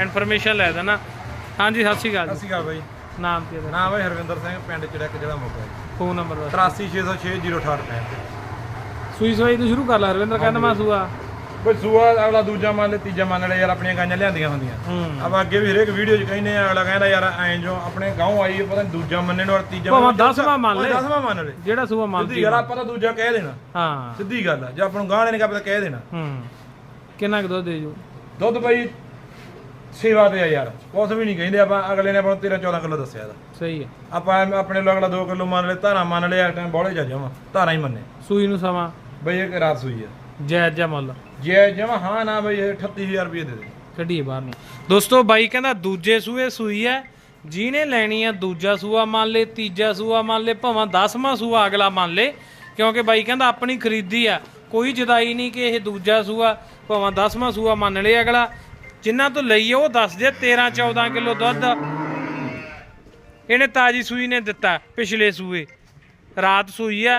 Information ਲੈ ਦੇਣਾ। ਹਾਂਜੀ ਸਤਿ ਸ਼੍ਰੀ ਅਕਾਲ ਸਤਿ ਜੀ। ਸ਼੍ਰੀ ਅਕਾਲ ਬਾਈ। ਨਾਮ ਕੀ ਹੈ ਨਾਮ ਹੈ ਹਰਵਿੰਦਰ ਸਿੰਘ ਪਿੰਡ ਚੜਕ ਜਿਹੜਾ ਮੋਗਾ ਫੋਨ ਨੰਬਰ ਦੱਸ 83606068 ਸੂਈ ਸਵਾਈ ਤੋਂ ਸ਼ੁਰੂ ਕਰ ਲੈ ਰਵਿੰਦਰ ਕਹਿੰਦਾ ਮੈਂ ਸੂਆ। ਕੋਈ ਸੂਆ ਅਗਲਾ ਦੂਜਾ ਮੰਨ ਲੈ ਤੀਜਾ ਮੰਨ ਲੈ ਯਾਰ ਆਪਣੀਆਂ ਗਾਈਆਂ ਲਿਆਂਦੀਆਂ ਹੁੰਦੀਆਂ। ਹੂੰ। ਆਪਾਂ ਅੱਗੇ ਵੀ ਹਰੇਕ ਵੀਡੀਓ 'ਚ ਕਹਿੰਦੇ ਆ ਅਗਲਾ ਕਹਿੰਦਾ ਯਾਰ ਐਂ ਜੋ ਆਪਣੇ ਗਾਉਂ ਆਈ ਪਤਾ ਨਹੀਂ ਦੂਜਾ ਮੰਨੇ ਨੂੰ ਔਰ ਤੀਜਾ ਭਾਵੇਂ ਦਸਵਾਂ ਮੰਨ ਲੈ। ਦਸਵਾਂ ਮੰਨ ਲੈ। ਜਿਹੜਾ ਸੂਆ ਸਿੱਧੀ ਮੰਨਦੀ ਗੱਲ ਆਪਾਂ ਤਾਂ ਦੂਜਾ ਕਹਿ ਦੇਣਾ। ਹਾਂ। ਸਿੱਧੀ ਗੱਲ ਆ ਜੇ ਆਪਾਂ ਨੂੰ ਗਾਂ ਨੇ ਕਾ ਕਹਿ ਦੇਣਾ। ਹੂੰ। ਕਿੰਨਾ ਕੁ ਦੁੱਧ ਦੇ ਜੂ? ਦੁੱਧ ਬਈ ਸੇਵਾ ਤੇ ਆ ਯਾਰ ਕੁਛ ਵੀ ਨਹੀਂ ਕਹਿੰਦੇ ਆਪਾਂ ਅਗਲੇ ਨੇ ਆਪਾਂ ਨੂੰ 13 14 ਕਿਲੋ ਦੱਸਿਆ ਦਾ ਸਹੀ ਹੈ। ਆਪਾਂ ਐਵੇਂ ਆਪਣੇ ਲੋਕ ਅਗਲਾ 2 ਕਿਲੋ ਮੰਨ ਲੈ ਧਾਰਾ ਮੰਨ ਲਿਆ ਟਾਈਮ ਬੋਲੇ ਜਾ ਜਾਵਾਂ ਧਾਰਾ ਹੀ ਮੰਨੇ। ਸੂਈ ਨੂੰ ਸਮਾਂ। ਬਈ ਇਹ ਰਾਤ ਸੂਈ ਆ। ਜਾਇਜ਼ ਜਾਂ ਮੁੱਲ। ਜੇ ਜਮਾ ਹਾਂ ਨਾ ਬਈ ਇਹ 38000 ਰੁਪਏ ਦੇ ਦੇ। ਕੱਢੀਏ ਬਾਹਰ ਨੂੰ। ਦੋਸਤੋ ਬਾਈ ਕਹਿੰਦਾ ਦੂਜੇ ਸੂਏ ਸੂਈ ਹੈ ਜਿਹਨੇ ਲੈਣੀ ਆ ਦੂਜਾ ਸੂਆ ਮੰਨ ਲੇ ਤੀਜਾ ਸੂਆ ਮੰਨ ਲੇ ਭਾਵੇਂ 10ਵਾਂ ਸੂਆ ਅਗਲਾ ਮੰਨ ਲੇ ਕਿਉਂਕਿ ਬਾਈ ਕਹਿੰਦਾ ਆਪਣੀ ਖਰੀਦੀ ਆ ਕੋਈ ਜਦਾਈ ਨਹੀਂ ਕਿ ਇਹ ਦੂਜਾ ਸੂਆ ਭਾਵੇਂ 10ਵਾਂ ਸੂਆ ਮੰਨ ਲੇ ਅਗਲਾ। ਜਿਨ੍ਹਾਂ ਤੋਂ ਲਈ ਉਹ ਦੱਸ ਦੇ 13 14 ਕਿਲੋ ਦੁੱਧ। ਇਹਨੇ ਤਾਜੀ ਸੂਈ ਨੇ ਦਿੱਤਾ ਪਿਛਲੇ ਸੂਏ। ਰਾਤ ਸੂਈ ਆ।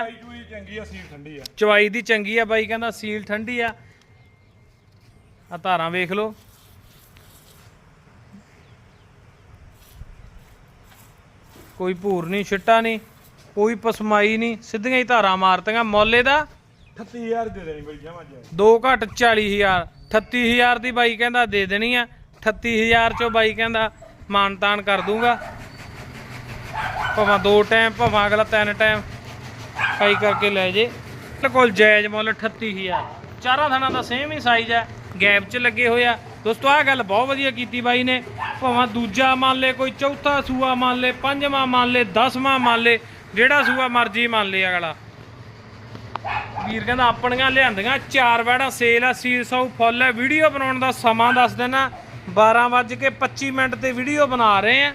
ਚੰਗੀ ਆ ਸੀਲ ਠੰਡੀ ਆ। ਚਵਾਈ ਦੀ ਚੰਗੀ ਆ ਬਾਈ ਕਹਿੰਦਾ ਸੀਲ ਠੰਡੀ ਆ। ਆ ਧਾਰਾਂ ਵੇਖ ਲਓ। ਕੋਈ ਭੂਰ ਨਹੀਂ ਛਿੱਟਾ ਨਹੀਂ ਕੋਈ ਪਸਮਾਈ ਨਹੀਂ ਸਿੱਧੀਆਂ ਹੀ ਧਾਰਾਂ ਮਾਰਤੀਆਂ। ਮੌਲੇ ਦਾ 38000 ਦੇ ਦੇਣੀ ਬਈ ਜਮਾ ਜਾ 2 ਘੱਟ 40000 38000 ਦੀ ਬਾਈ ਕਹਿੰਦਾ ਦੇ ਦੇਣੀ ਆ 38000 ਚੋਂ ਬਾਈ ਕਹਿੰਦਾ ਮਾਨਤਾਨ ਕਰ ਦੂੰਗਾ। ਭਾਵੇਂ ਦੋ ਟਾਈਮ ਭਾਵੇਂ ਅਗਲਾ ਤਿੰਨ ਟਾਈਮ ਕਾਈ ਕਰਕੇ ਲੈ ਜੇ। ਤੇ ਕੋਲ ਜਾਇਜ਼ ਮੁੱਲ 38000 ਚਾਰਾਂ ਥਣਾਂ ਦਾ ਸੇਮ ਹੀ ਸਾਈਜ਼ ਹੈ ਗੈਪ 'ਚ ਲੱਗੇ ਹੋਏ ਆ। ਦੋਸਤੋ, ਆਹ ਗੱਲ ਬਹੁਤ ਵਧੀਆ ਕੀਤੀ ਬਾਈ ਨੇ। ਭਾਵੇਂ ਦੂਜਾ ਮੰਨ ਲੈ, ਕੋਈ ਚੌਥਾ ਸੂਆ ਮੰਨ ਲੈ, ਪੰਜਵਾਂ ਮੰਨ ਲੈ, ਦਸਵਾਂ ਮੰਨ ਲੈ, ਜਿਹੜਾ ਸੂਆ ਮਰਜ਼ੀ ਮੰਨ ਲੈ ਅਗਲਾ। ਵੀਰ ਕਹਿੰਦਾ ਆਪਣੀਆਂ ਲਿਆਂਦੀਆਂ ਚਾਰ ਵੜਾ ਸੇਲ ਆ ਸੀਲ ਸੌ ਫੁੱਲ ਹੈ ਵੀਡੀਓ ਬਣਾਉਣ ਦਾ ਸਮਾਂ ਦੱਸ ਦੇਣਾ। 12:25 ਮਿੰਟ ਤੇ ਵੀਡੀਓ ਬਣਾ ਰਹੇ ਆ।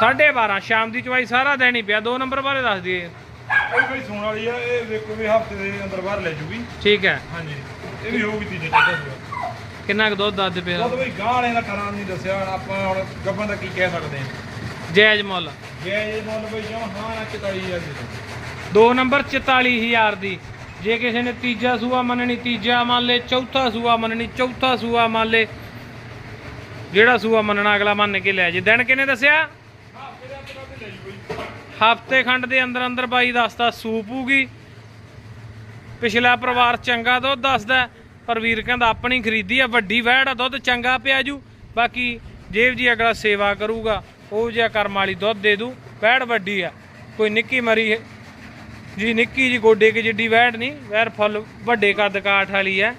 12:30 ਸ਼ਾਮ ਦੀ ਚਵਾਈ ਸਾਰਾ ਹੀ ਪਿਆ। ਦੋ ਨੰਬਰ ਬਾਰੇ ਦੱਸ ਦਈਏ। ਇਹ ਬਈ ਸੋਣ ਵਾਲੀ ਆ ਇਹ ਵੇਖੋ ਵੀ ਹਫ਼ਤੇ ਦੇ ਅੰਦਰ ਬਾਹਰ ਲੈ ਜੂਗੀ। ਠੀਕ ਹੈ। ਹਾਂਜੀ। ਇਹ ਵੀ ਹੋਊਗੀ ਤੀਜੇ ਚੌਥੇ ਕਿੰਨਾ ਕੁ ਦੁੱਧ ਦੱਸ ਪਿਆ ਦੁੱਧ ਬਈ ਗਾਂ ਵਾਲੇ ਦਾ ਕਰਾਂ ਨਹੀਂ ਦੱਸਿਆ। ਆਪਾਂ ਹੁਣ ਗੱਬਾਂ ਦਾ ਕੀ ਕਹਿ ਸਕਦੇ ਆ। ਜਾਇਜ਼ ਮੁੱਲ। ਜੇ ਇਹ ਮੁੱਲ ਬਈ ਜਮਾ ਹਾਂ ਨਾ 44000 ਦੇ ਦੋ ਨੰਬਰ 44000 ਦੀ। ਜੇ ਕਿਸੇ ਨੇ ਤੀਜਾ ਸੂਆ ਮੰਨਣੀ, ਤੀਜਾ ਮੰਨ ਲੇ, ਚੌਥਾ ਸੂਆ ਮੰਨਣੀ, ਚੌਥਾ ਸੂਆ ਮੰਨ ਲੇ, ਜਿਹੜਾ ਸੂਆ ਮੰਨਣਾ ਅਗਲਾ ਮੰਨ ਕੇ ਲੈ ਜੇ। ਦਿਨ ਕਿਨੇ ਦੱਸਿਆ? ਹਫ਼ਤੇ ਖੰਡ ਦੇ ਅੰਦਰ ਅੰਦਰ ਬਾਈ ਦੱਸਦਾ, ਸੂਪ ਹੋਊਗੀ। ਪਿਛਲਾ ਪਰਿਵਾਰ ਚੰਗਾ ਦੁੱਧ ਦੱਸਦਾ, ਪਰ ਵੀਰ ਕਹਿੰਦਾ, ਆਪਣੀ ਖਰੀਦੀ ਆ, ਵੱਡੀ ਵਹਿੜ ਆ, ਦੁੱਧ ਚੰਗਾ ਪਿਆ ਜੂ। ਬਾਕੀ ਜੇਬ ਜੀ ਅਗਲਾ ਸੇਵਾ ਕਰੂਗਾ, ਉਹ ਜਿਹਾ ਕਰਮ ਵਾਲੀ ਦੁੱਧ ਦੇ ਦੂ ਵਹਿੜ ਵੱਡੀ ਆ। ਕੋਈ ਨਿੱਕੀ ਮਰੀ ਜੀ, ਨਿੱਕੀ ਜੀ ਗੋਡੇ ਕੇ ਜਿੱਡੀ ਵਹਿੜ ਨਹੀਂ ਵਹਿੜ ਫੁੱਲ ਵੱਡੇ ਕੱਦ ਕਾਠ ਵਾਲੀ ਹੈ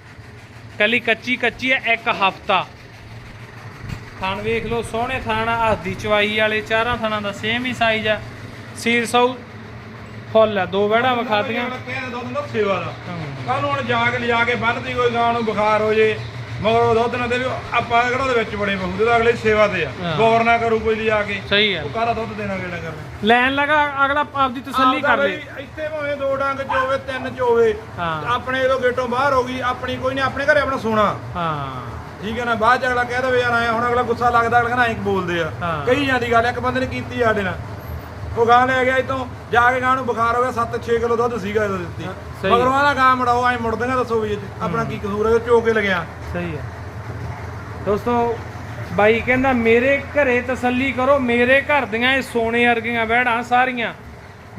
ਕੱਲੀ ਕੱਚੀ ਕੱਚੀ ਹੈ ਇੱਕ ਹਫਤਾ। ਥਣ ਵੇਖ ਲਓ, ਸੋਹਣੇ ਥਾਣ ਆ ਹੱਦੀ ਚਵਾਈ ਵਾਲੇ, ਚਾਰਾਂ ਥਣਾਂ ਦਾ ਸੇਮ ਹੀ ਸਾਈਜ਼ ਆ। ਸੀਰ ਸੌ ਫੁੱਲ ਆ, ਦੋ ਵਹਿੜਾਂ ਵਿਖਾਤੀਆਂ। ਕਹਿੰਦੇ ਦੁੱਧ ਨਾ ਸੇਵਾ ਕੱਲ ਨੂੰ ਹੁਣ ਜਾ ਕੇ ਲਿਜਾ ਕੇ ਬੰਨਦੀ ਕੋਈ ਗਾਂ ਨੂੰ ਬੁਖਾਰ ਹੋ ਜੇ। ਮਗਰ ਉਹ ਦੁੱਧ ਨਾ ਦੇਵੇ ਆਪਾਂ ਕਿਹੜਾ ਉਹਦੇ ਵਿੱਚ ਬੜੇ ਬਹੂ ਦੇ ਅਗਲੇ ਸੇਵਾ ਤੇ ਆ। ਗੌਰ ਨਾ ਕਰੂ ਕੋਈ ਲਿਜਾ ਕੇ। ਸਹੀ ਹੈ ਉਹ ਕਾਹਦਾ ਦੁੱਧ ਦੇਣਾ ਕਿਹੜਾ ਕਰਨਾ? ਲੈਣ ਲਗਾ ਅਗਲਾ ਆਪਦੀ ਤਸੱਲੀ ਕਰ ਲੇ। ਇੱਥੇ ਭਾਵੇਂ ਦੋ ਡੰਗ ਚ ਹੋਵੇ ਤਿੰਨ ਚ ਹੋਵੇ ਹਾਂ। ਆਪਣੇ ਜਦੋਂ ਗੇਟੋਂ ਬਾਹਰ ਹੋ ਗਈ ਆਪਣੀ ਕੋਈ ਨਹੀਂ ਆਪਣੇ ਘਰੇ ਆਪਣਾ ਸੋਨਾ। ਹਾਂ। ਠੀਕ ਹੈ ਨਾ ਬਾਅਦ ਚ ਅਗਲਾ ਕਹਿ ਦੇਵੇ ਯਾਰ ਆਇਆ ਹੁਣ ਅਗਲਾ ਗੁੱਸਾ ਲੱਗਦਾ ਅਗਲਾ ਕਹਿੰਦਾ ਐਂ ਬੋਲਦੇ ਆ। ਕਹੀ ਜਾਂਦੀ ਗੱਲ ਇੱਕ ਬੰਦੇ ਨੇ ਕੀਤੀ ਸਾਡੇ ਨਾਲ। ਉਹ ਗਾਂ ਲੈ ਗਿਆ ਇਤੋਂ ਜਾ ਕੇ ਗਾਂ ਨੂੰ ਬੁਖਾਰ ਹੋ ਗਿਆ 7-6 ਕਿਲੋ ਦੁੱਧ ਸੀਗਾ ਇਹਦਾ ਦਿੱਤੀ। ਸਹੀ ਮਗਰੋਂ ਗਾਂ ਮੜਾਓ ਐਂ ਮੁੜ ਦਿੰਗਾ ਦੱਸੋ ਵੀ ਆਪਣਾ ਕੀ ਕਸੂਰ ਹੈ ਚੋ ਕੇ ਲਗਿਆ। ਸਹੀ ਹੈ। ਦੋਸਤੋ ਬਾਈ ਕਹਿੰਦਾ ਮੇਰੇ ਘਰੇ ਤਸੱਲੀ ਕਰੋ ਮੇਰੇ ਘਰ ਦੀਆਂ ਇਹ ਸੋਨੇ ਵਰਗੀਆਂ ਵਹਿੜਾਂ ਸਾਰੀਆਂ।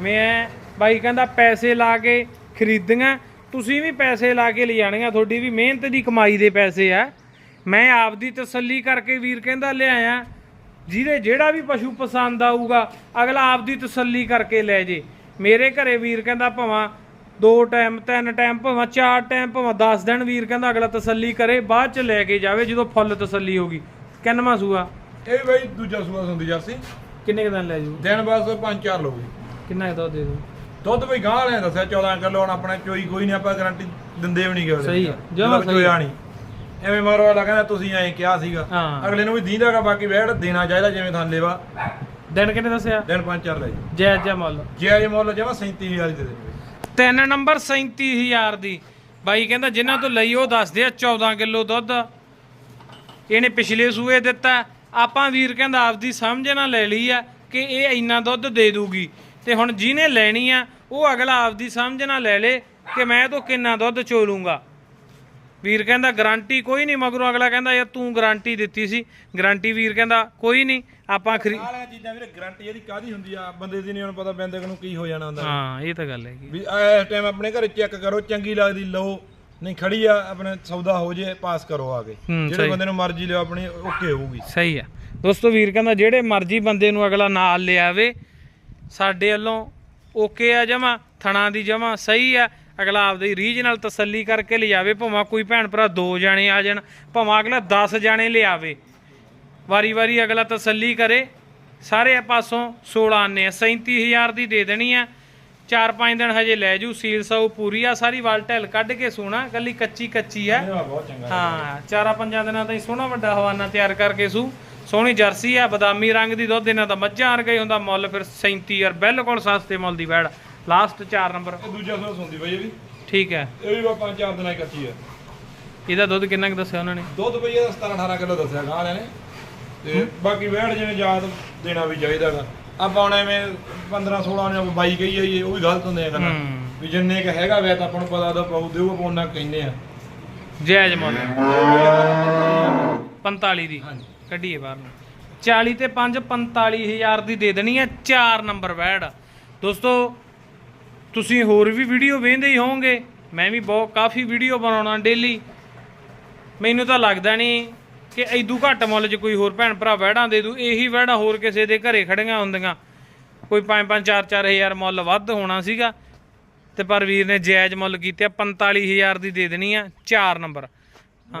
ਮੈਂ ਬਾਈ ਕਹਿੰਦਾ ਪੈਸੇ ਲਾ ਕੇ ਖਰੀਦੀਆਂ। ਤੁਸੀਂ ਵੀ ਪੈਸੇ ਲਾ ਕੇ ਲਿਜਾਣੀਆਂ ਤੁਹਾਡੀ ਵੀ ਮਿਹਨਤ ਦੀ ਕਮਾਈ ਦੇ ਪੈਸੇ ਆ। ਮੈਂ ਆਪਦੀ ਤਸੱਲੀ ਕਰਕੇ ਵੀਰ ਕਹਿੰਦਾ ਲਿਆਇਆ। ਜਿਹਦੇ ਜਿਹੜਾ ਵੀ ਪਸ਼ੂ ਪਸੰਦ ਆਊਗਾ ਅਗਲਾ ਆਪਦੀ ਤਸੱਲੀ ਕਰਕੇ ਲੈ ਜੇ। ਮੇਰੇ ਘਰੇ ਵੀਰ ਕਹਿੰਦਾ ਭਾਵਾਂ ਦੋ ਟਾਈਮ ਤਿੰਨ ਟਾਈਮ ਭਾਵਾਂ ਚਾਰ ਟਾਈਮ ਭਾਵਾਂ 10 ਦਿਨ ਵੀਰ ਕਹਿੰਦਾ ਅਗਲਾ ਤਸੱਲੀ ਕਰੇ ਬਾਅਦ ਚ ਲੈ ਕੇ ਜਾਵੇ ਜਦੋਂ ਫੁੱਲ ਤਸੱਲੀ ਹੋਗੀ ਕਿੰਨਵਾਂ ਸੂਆ? ਇਹ ਬਈ ਦੂਜਾ ਸੂਆ ਹੁੰਦੀ ਜਰਸੀ। ਕਿੰਨੇ ਕੁ ਦਿਨ ਲੈ ਜੂ ਦਿਨ ਬਸ 5-4 ਲੋਗੀ ਕਿੰਨਾ ਕੁ ਦੁੱਧ ਦੇ ਦੂ ਦੁੱਧ ਬਈ ਗਾਂ ਵਾਲਿਆਂ ਦੱਸਿਆ 14 ਕਿਲੋ ਹੁਣ ਆਪਣਾ ਚੋਈ ਕੋਈ ਨਹੀਂ ਆਪਾਂ ਗਾਰੰਟੀ ਦਿੰਦੇ ਵੀ ਨਹੀਂ ਗਏ ਸਹੀ ਹੈ, ਜਮਾਂ ਸਹੀ ਚੋਇਆ ਨਹੀਂ ਐਵੇਂ ਮਗਰ ਵਾਲਾ ਕਹਿੰਦਾ ਤੁਸੀਂ ਐਂ ਕਿਹਾ ਸੀਗਾ। ਹਾਂ। ਅਗਲੇ ਨੂੰ ਵੀ ਦੀਂਦਾਗਾ ਬਾਕੀ ਵੈੜ ਦੇਣਾ ਚਾਹੀਦਾ ਜਿਵੇਂ ਥਾਂ ਲੈਵਾ ਦਿਨ ਕਿੰਨੇ ਦੱਸਿਆ? ਦਿਨ ਪੰਜ ਚਾਰ ਲੈ ਜੀ। ਜੈ ਜੈ ਮੁੱਲ। ਜੇ ਆਈ ਮੁੱਲ ਜਮਾ 37000 ਦੀ ਦੇ ਦੇ ਤਿੰਨ ਨੰਬਰ 37000 ਦੀ। ਬਾਈ ਕਹਿੰਦਾ ਜਿਨ੍ਹਾਂ ਤੋਂ ਲਈ ਉਹ ਦੱਸਦੇ ਆ 14 ਕਿਲੋ ਦੁੱਧ। ਇਹਨੇ ਪਿਛਲੇ ਸੂਏ ਦਿੱਤਾ। ਆਪਾਂ ਵੀਰ ਕਹਿੰਦਾ ਆਪਦੀ ਸਮਝ ਨਾਲ ਲੈ ਲਈ ਆ ਕਿ ਇਹ ਇੰਨਾ ਦੁੱਧ ਦੇ ਦੂਗੀ। ਤੇ ਹੁਣ ਜਿਹਨੇ ਲੈਣੀ ਆ ਉਹ ਅਗਲਾ ਆਪਦੀ ਸਮਝ ਨਾਲ ਲੈ ਲੇ ਕਿ ਮੈਂ ਤੋਂ ਕਿੰਨਾ ਦੁੱਧ ਚੋਲੂੰਗਾ। ਵੀਰ ਕਹਿੰਦਾ ਗਾਰੰਟੀ ਕੋਈ ਨਹੀਂ। ਮਗਰੋਂ ਅਗਲਾ ਕਹਿੰਦਾ ਯਾਰ ਤੂੰ ਗਾਰੰਟੀ ਦਿੱਤੀ ਸੀ। ਗਾਰੰਟੀ ਵੀਰ ਕਹਿੰਦਾ ਕੋਈ ਨਹੀਂ ਆਪਾਂ ਖਰੀ ਆਹ ਚੀਜ਼ਾਂ ਵੀਰੇ ਗਾਰੰਟੀ ਇਹਦੀ ਕਾਦੀ ਹੁੰਦੀ ਆ? ਬੰਦੇ ਦੀ ਨਹੀਂ ਹੁਣ ਪਤਾ ਬੰਦੇ ਨੂੰ ਕੀ ਹੋ ਜਾਣਾ ਹੁੰਦਾ। ਹਾਂ ਇਹ ਤਾਂ ਗੱਲ ਹੈਗੀ। ਵੀ ਇਸ ਟਾਈਮ ਆਪਣੇ ਘਰੇ ਚੈੱਕ ਕਰੋ ਚੰਗੀ ਲੱਗਦੀ ਲਓ ਨਹੀਂ ਖੜੀ ਆ ਆਪਣੇ ਸੌਦਾ ਹੋ ਜੇ ਪਾਸ ਕਰੋ ਆ ਕੇ। ਜਿਹੜੇ। ਬੰਦੇ ਨੂੰ ਮਰਜ਼ੀ ਲਿਓ ਆਪਣੀ ਓਕੇ ਹੋਊਗੀ। ਸਹੀ ਆ। ਦੋਸਤੋ ਵੀਰ ਕਹਿੰਦਾ ਜਿਹੜੇ ਮਰਜ਼ੀ ਬੰਦੇ ਨੂੰ ਅਗਲਾ ਨਾਲ ਲਿਆਵੇ ਸਾਡੇ ਵੱਲੋਂ ਓਕੇ ਆ ਜਮਾ ਥਣਾ ਦੀ ਜਮਾ ਸਹੀ ਆ। ਅਗਲਾ ਆਪਦੀ ਰੀਝ ਨਾਲ ਤਸੱਲੀ ਕਰਕੇ ਲਿਜਾਵੇ ਭਾਵੇਂ ਕੋਈ ਭੈਣ ਭਰਾ ਦੋ ਜਾਣੇ ਆ ਜਾਣ ਭਾਵੇਂ ਅਗਲਾ 10 ਜਾਣੇ ਲਿਆਵੇ। ਵਾਰੀ ਵਾਰੀ ਅਗਲਾ ਤਸੱਲੀ ਕਰੇ। ਸਾਰੇ ਪਾਸੋਂ 16 ਆਨੇ ਆ 37000 ਦੀ ਦੇ ਦੇਣੀ ਆ। 4-5 ਦਿਨ ਹਜੇ ਲੈ ਜੂ ਸੀਲ ਸਾਊ ਪੂਰੀ ਆ ਸਾਰੀ ਵਾਲ ਢਿੱਲ ਕੱਢ ਕੇ ਸੋਣਾ ਕੱਲੀ ਕੱਚੀ ਕੱਚੀ ਆ। ਹਾਂ ਚਾਰਾਂ ਪੰਜਾਂ ਦਿਨਾਂ ਤਾਈਂ ਸੋਹਣਾ ਵੱਡਾ ਹਵਾਨਾ ਤਿਆਰ ਕਰਕੇ ਸੂ। ਸੋਹਣੀ ਜਰਸੀ ਆ ਬਦਾਮੀ ਰੰਗ ਦੀ ਦੁੱਧ ਇਹਨਾਂ ਦਾ ਮੱਝਾਂ ਵਰਗਾ ਹੀ ਹੁੰਦਾ ਮੁੱਲ ਫਿਰ 37000 ਬਿਲਕੁਲ ਸਸਤੇ ਮੁੱਲ ਦੀ ਵੈੜ ਲਾਸਟ 4 ਨੰਬਰ ਇਹ ਦੂਜਾ ਸੋਸ ਹੁੰਦੀ ਬਈ ਇਹ ਵੀ? ਠੀਕ ਹੈ। ਇਹ ਵੀ ਬਾ ਪੰਜ ਚਾਰ ਦਿਨਾਂ ਦੀ ਕੱਚੀ ਆ। ਇਹਦਾ ਦੁੱਧ ਕਿੰਨਾ ਕੁ ਦੱਸਿਆ ਉਹਨਾਂ ਨੇ? ਦੁੱਧ ਬਈ ਇਹਦਾ 17 18 ਕਿਲੋ ਦੱਸਿਆ ਗਾਂ ਵਾਲਿਆਂ ਨੇ। ਤੇ ਬਾਕੀ ਵੈੜ ਜਿਵੇਂ ਯਾਦ ਦੇਣਾ ਵੀ ਚਾਹੀਦਾਗਾ ਆਪਾਂ ਹੁਣ ਐਵੇਂ 15 16 ਨੇ ਬਾਈ ਕਹੀ ਜਾਈਏ ਉਹ ਵੀ ਗਲਤ ਹੁੰਦੇ ਆ ਗੱਲਾਂ। ਹੂੰ। ਵੀ ਜਿੰਨੇ ਕ ਹੈਗਾ ਵੈ ਤਾਂ ਆਪਾਂ ਨੂੰ ਪਤਾ ਦਾ ਪਾਉ ਦੇਊ ਆਪਾਂ ਉਹਨਾਂ ਕਹਿੰਦੇ ਆ। ਜਾਇਜ਼ ਮੁੱਲ 45 ਦੀ। ਹਾਂਜੀ। ਕੱਢੀਏ ਬਾਹਰ ਨੂੰ। 40 ਤੇ 5 45000 ਦੀ ਦੇ ਦੇਣੀ ਹੈ 4 ਨੰਬਰ ਵੈੜ। ਦੋਸਤੋ ਤੁਸੀਂ ਹੋਰ ਵੀ ਵੀਡੀਓ ਵੇਖਦੇ ਹੀ ਹੋਵੋਗੇ। ਮੈਂ ਵੀ ਬਹੁਤ ਕਾਫੀ ਵੀਡੀਓ ਬਣਾਉਣਾ ਡੇਲੀ ਮੈਨੂੰ ਤਾਂ ਲੱਗਦਾ ਨਹੀਂ ਕਿ ਐਦੂ ਘੱਟ ਮੁੱਲ 'ਚ ਕੋਈ ਹੋਰ ਭੈਣ ਭਰਾ ਵੈੜਾਂ ਦੇ ਦੂ। ਇਹੀ ਵੈੜਾਂ ਹੋਰ ਕਿਸੇ ਦੇ ਘਰੇ ਖੜੀਆਂ ਹੁੰਦੀਆਂ। ਕੋਈ 5-5 4-4 ਹਜ਼ਾਰ ਮੁੱਲ ਵੱਧ ਹੋਣਾ ਸੀਗਾ। ਤੇ ਪਰ ਵੀਰ ਨੇ ਜਾਇਜ਼ ਮੁੱਲ ਕੀਤੇ 45000 ਦੀ ਦੇ ਦੇਣੀ ਆ 4 ਨੰਬਰ।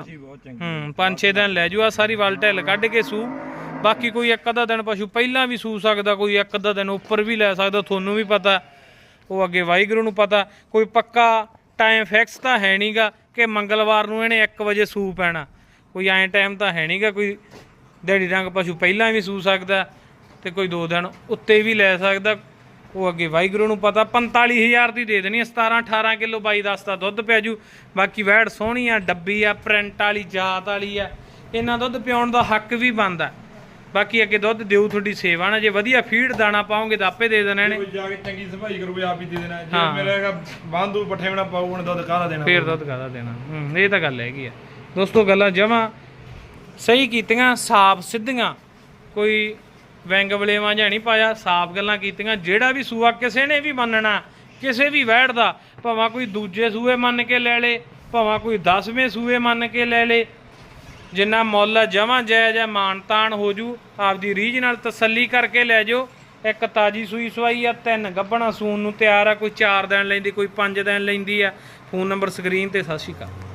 ਅਸੀਂ ਬਹੁਤ ਚੰਗੇ ਹੂੰ ਪੰਜ ਛੇ ਦਿਨ ਲੈ ਜੂ ਆ ਸਾਰੀ ਵਲ ਢਿੱਲ ਕੱਢ ਕੇ ਸੂ। ਬਾਕੀ ਕੋਈ ਇੱਕ ਅੱਧਾ ਦਿਨ ਪਸ਼ੂ ਪਹਿਲਾਂ ਵੀ ਸੂ ਸਕਦਾ ਕੋਈ ਇੱਕ ਅੱਧਾ ਦਿਨ ਉੱਪਰ ਵੀ ਲੈ ਸਕਦਾ ਤੁਹਾਨੂੰ ਵੀ ਪਤਾ। ਉਹ ਅੱਗੇ ਵਾਹਿਗੁਰੂ ਨੂੰ ਪਤਾ ਕੋਈ ਪੱਕਾ ਟਾਈਮ ਫਿਕਸ ਤਾਂ ਹੈ ਨਹੀਂਗਾ ਕਿ ਮੰਗਲਵਾਰ ਨੂੰ ਇਹਨੇ 1 ਵਜੇ ਸੂ ਪੈਣਾ। ਕੋਈ ਐਂ ਟਾਈਮ ਤਾਂ ਹੈ ਨਹੀਂਗਾ ਕੋਈ ਦਿਹਾੜੀ ਰੰਗ ਪਸ਼ੂ ਪਹਿਲਾਂ ਵੀ ਸੂ ਸਕਦਾ ਤੇ ਕੋਈ ਦੋ ਦਿਨ ਉੱਤੇ ਵੀ ਲੈ ਸਕਦਾ। ਉਹ ਅੱਗੇ ਵਾਹਿਗੁਰੂ ਨੂੰ ਪਤਾ 45000 ਦੀ ਦੇ ਦੇਣੀ ਆ, 17 18 ਕਿਲੋ ਬਾਈ ਦੱਸ ਦਾ ਦੁੱਧ ਪਿਆ ਜੂ। ਬਾਕੀ ਵੈੜ ਸੋਹਣੀ ਆ ਡੱਬੀ ਆ ਪ੍ਰਿੰਟ ਵਾਲੀ ਜਾਤ ਵਾਲੀ ਆ। ਇਹਨਾਂ ਦੁੱਧ ਪਿਆਉਣ ਦਾ ਹੱਕ ਵੀ ਬਣਦਾ। ਬਾਕੀ ਅੱਗੇ ਦੁੱਧ ਦਿਓ ਤੁਹਾਡੀ ਸੇਵਾ ਨਾ ਜੇ ਵਧੀਆ ਫੀਡ ਦਾਣਾ ਪਾਓਗੇ ਤਾਂ ਆਪੇ ਦੇ ਦੇਣਾ ਇਹਨੇ ਜਾ ਕੇ ਚੰਗੀ ਸਫ਼ਾਈ ਕਰੂਗੇ ਆਪ ਹੀ ਦੇ ਦੇਣਾ। ਜੇ ਹਾਂ। ਮੇਰੇ ਬਾਂਧੂ ਪੱਠੇ ਬਣਾ ਪਾਉ ਉਹਨੇ ਦੁੱਧ ਕਾਹਦਾ ਦੇਣਾ? ਫੇਰ ਦੁੱਧ ਕਾਹਦਾ ਦੇਣਾ? ਹੂੰ ਇਹ ਤਾਂ ਗੱਲ ਹੈਗੀ ਆ। ਦੋਸਤੋ ਗੱਲਾਂ ਜਮਾਂ ਸਹੀ ਕੀਤੀਆਂ ਸਾਫ਼ ਸਿੱਧੀਆਂ। ਕੋਈ ਵੈਂਗ ਵਲੇਵਾਂ ਜਾਂ ਨਹੀਂ ਪਾਇਆ ਸਾਫ਼ ਗੱਲਾਂ ਕੀਤੀਆਂ। ਜਿਹੜਾ ਵੀ ਸੂਆ ਕਿਸੇ ਨੇ ਵੀ ਮੰਨਣਾ ਕਿਸੇ ਵੀ ਵੈੜ ਦਾ ਭਾਵੇਂ ਕੋਈ ਦੂਜੇ ਸੂਏ ਮੰਨ ਕੇ ਲੈ ਲੇ ਭਾਵੇਂ ਕੋਈ 10ਵੇਂ ਸੂਏ ਮੰਨ ਕੇ ਲੈ ਲੇ ਜਿੰਨਾ ਮੁੱਲ ਜਮਾਂ ਜਾਇਜ਼ ਹੈ ਮਾਨਤਾਨ ਹੋ ਜੂ, ਆਪਦੀ ਰੀਝ ਨਾਲ ਤਸੱਲੀ ਕਰਕੇ ਲੈ ਜਾਓ। ਇੱਕ ਤਾਜੀ ਸੂਈ ਸਵਾਈ ਆ, ਤਿੰਨ ਗੱਬਣਾ ਸੂਣ ਨੂੰ ਤਿਆਰ ਆ, ਕੋਈ 4 ਦਿਨ ਲੈਂਦੀ, ਕੋਈ 5 ਦਿਨ ਲੈਂਦੀ ਆ। ਫੋਨ ਨੰਬਰ ਸਕਰੀਨ ਤੇ, ਸਤਿ ਸ਼੍ਰੀ ਅਕਾਲ।